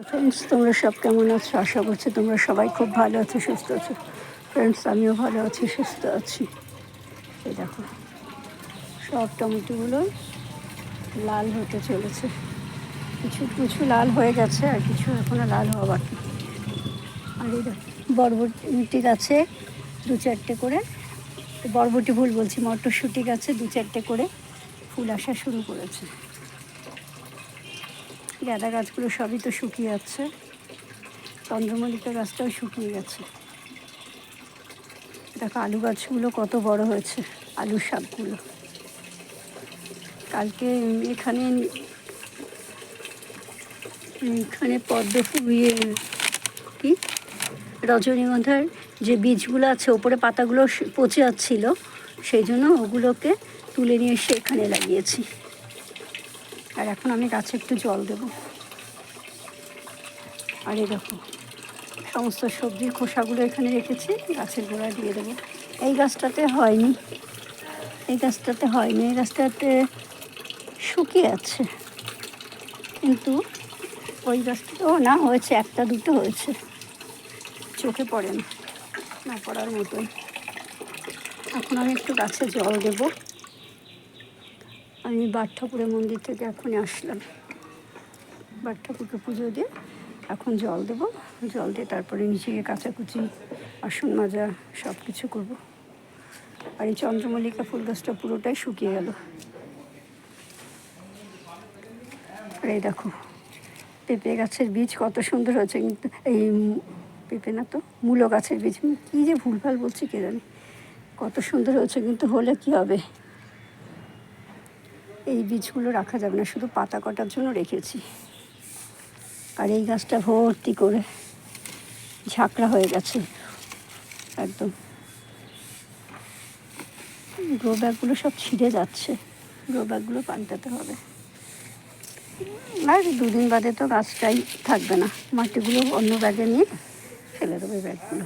Friends তোমরা সব কেমন আছো? আশা করছি তোমরা সবাই খুব ভালো আছো, সুস্থ আছো। ফ্রেন্ডস আমিও ভালো আছি, সুস্থ আছি। এই দেখো, সব টমেটোগুলো লাল হতে চলেছে। কিছু কিছু লাল হয়ে গেছে আর কিছু এখনও লাল হওয়া বাকি। আর এই বরবটি গাছে দু চারটে করে, বরবটি ভুল বলছি, মটরশুঁটি গাছে দু চারটে করে ফুল আসা শুরু করেছে। গাঁদা গাছগুলো সবই তো শুকিয়ে যাচ্ছে। চন্দ্রমল্লিকা গাছটাও শুকিয়ে গেছে। দেখো আলু গাছগুলো কত বড় হয়েছে, আলুর শাকগুলো। কালকে এখানে এখানে পদ্ম ফু- ইয়ে কি? রজনীগন্ধার যে বীজগুলো আছে, ওপরে পাতাগুলো পচে যাচ্ছিল, সেই জন্য ওগুলোকে তুলে নিয়ে এসে এখানে লাগিয়েছি। আর এখন আমি গাছে একটু জল দেব। আর এই দেখো, সমস্ত সবজির খোসাগুলো এখানে রেখেছি, গাছের গোড়ায় দিয়ে দেবো। এই গাছটাতে হয়নি, এই গাছটাতে হয়নি, এই গাছটাতে শুকিয়ে আছে। কিন্তু ওই গাছটাতেও না, হয়েছে, একটা, দুটো হয়েছে। চোখে পড়ে না পড়ার মতোই। এখন আমি একটু গাছে জল দেবো। আমি বাট ঠাকুরের মন্দির থেকে এখনই আসলাম। বাট ঠাকুরকে পুজো দিয়ে এখন জল দেব। জল দিয়ে তারপরে নিচে গিয়ে কাচাকুচি বাসন মাজা সব কিছু করব। আর এই চন্দ্রমল্লিকা ফুল গাছটা পুরোটাই শুকিয়ে গেল। আর এই দেখো, পেঁপে গাছের বীজ কত সুন্দর হয়েছে কিন্তু এই পেঁপে না তো, মূলো গাছের বীজ। কী যে ভুলভাল বলছি কে জানি। কত সুন্দর হয়েছে কিন্তু হলে কি হবে? এই বীজগুলো রাখা যাবে না, শুধু পাতা কটার জন্য রেখেছি। আর এই গাছটা ভর্তি করে ঝাঁকড়া হয়ে গেছে, একদম। গ্রো ব্যাগগুলো সব ছিঁড়ে যাচ্ছে গ্রো ব্যাগগুলো পাল্টাতে হবে। আর দুদিন বাদে তো গাছটাই থাকবে না, মাটিগুলো অন্য ব্যাগে নিয়ে ফেলে দেবে ব্যাগগুলো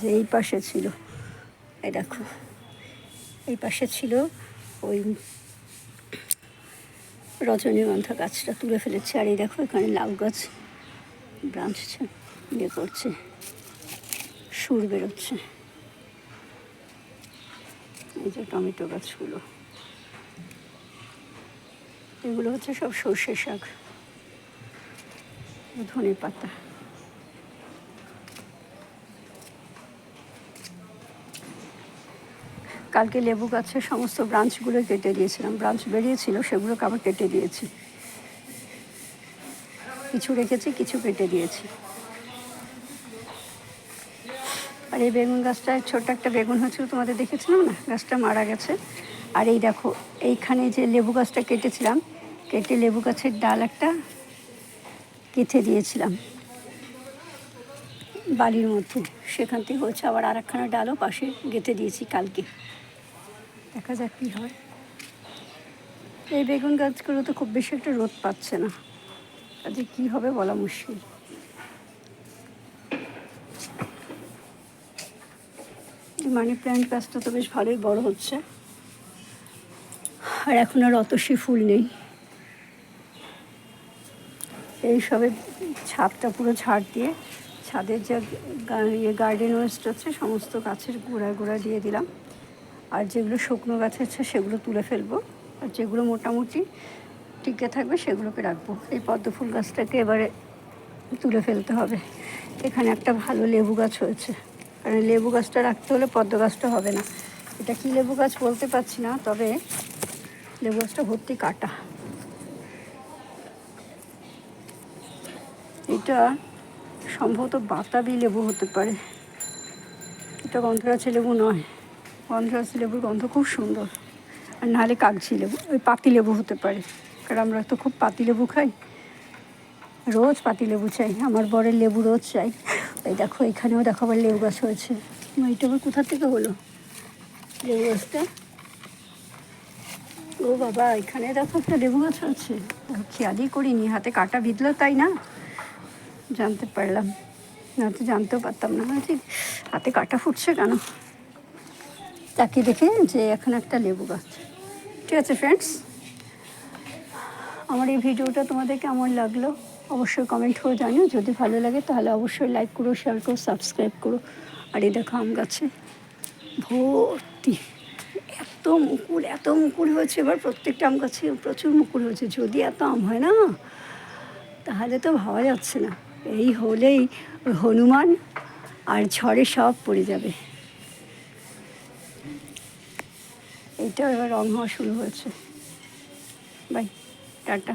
যে এই পাশে ছিল, এই দেখো, এই পাশে ছিল ওই রজনীগন্ধা গাছটা তুলে ফেলেছে, আর এই দেখো এখানে লাউ গাছ ব্রাঞ্চ ইয়ে করছে, সুর বেরোচ্ছে। এই যে টমেটো গাছগুলো। এগুলো হচ্ছে সব সর্ষে শাক ধনে পাতা কালকে লেবু গাছের সমস্ত ব্রাঞ্চগুলো কেটে দিয়েছিলাম। ব্রাঞ্চ বেরিয়েছিল, সেগুলোকে আবার কেটে দিয়েছি। কিছু রেখেছি, কিছু কেটে দিয়েছি। আর এই বেগুন গাছটা, ছোট্ট একটা বেগুন হয়েছিল, তোমাদের দেখেছিলাম না? গাছটা মারা গেছে। আর এই দেখো, এইখানে যে লেবু গাছটা কেটেছিলাম, কেটে লেবু গাছের ডাল একটা কেটে দিয়েছিলাম। বালির মধ্যে। সেখান থেকে হচ্ছে আবার আর একখানা ডালও পাশে গেঁথে দিয়েছি কালকে। দেখা যাক কী হয়। এই বেগুন গাছগুলো তো খুব বেশি একটা রোদ পাচ্ছে না। কাজে কী হবে বলা মুশকিল। মানি প্ল্যান্ট গাছটা তো বেশ ভালোই বড় হচ্ছে। আর এখন আর অত সে ফুল নেই। এই সবে ছাদটা পুরো ঝাড় দিয়ে, ছাদের যে গার্ডেন ওয়েস্ট আছে, সমস্ত গাছের গোড়ায় গোড়ায় দিয়ে দিলাম। আর যেগুলো শুকনো গাছ আছে সেগুলো তুলে ফেলব। আর যেগুলো মোটামুটি টিকে থাকবে সেগুলোকে রাখব। এই পদ্ম ফুল গাছটাকে এবারে তুলে ফেলতে হবে। এখানে একটা ভালো লেবু গাছ হয়েছে। কারণ লেবু গাছটা রাখতে হলে পদ্ম গাছটা হবে না। এটা কি লেবু গাছ বলতে পারছি না, তবে লেবু গাছটা ভর্তি কাটা। এটা সম্ভবত বাতাবি লেবু হতে পারে। এটা গন্ধরাজ লেবু নয়। গন্ধরাজ লেবুর গন্ধ খুব সুন্দর। আর নাহলে কাগজি লেবু, ওই পাতি লেবু হতে পারে। কারণ আমরা তো খুব পাতি লেবু খাই। রোজ পাতি লেবু চাই, আমার বরের লেবু রোজ চাই। এই দেখো, এখানেও দেখো আবার লেবু গাছ হয়েছে। এইটা আবার কোথা থেকে হলো? লেবু গাছটা? ও বাবা, এখানে দেখো একটা লেবু গাছ আছে খেয়ালই করিনি, হাতে কাটা বিঁধলো তাই না? জানতে পারলাম। না, তো জানতেও পারতাম না। ঠিক, হাতে কাটা ফুটছে কেন? তাকে দেখে যে এখন একটা লেবু গাছ। ঠিক আছে ফ্রেন্ডস আমার এই ভিডিওটা তোমাদের কেমন লাগল? অবশ্যই কমেন্ট করে জানিও। যদি ভালো লাগে, তাহলে অবশ্যই লাইক করো শেয়ার করো সাবস্ক্রাইব করো। আর এই দেখো আম গাছে ভর্তি। এত মুকুল এত মুকুল হয়েছে। এবার প্রত্যেকটা আম গাছে প্রচুর মুকুল হয়েছে। যদি এত আম হয় না, তাহলে তো ভাবা যাচ্ছে না। এই হলেই হনুমান আর ঝড়ে সব পড়ে যাবে। এইটা এবার রং হওয়া শুরু হয়েছে। Bye tata.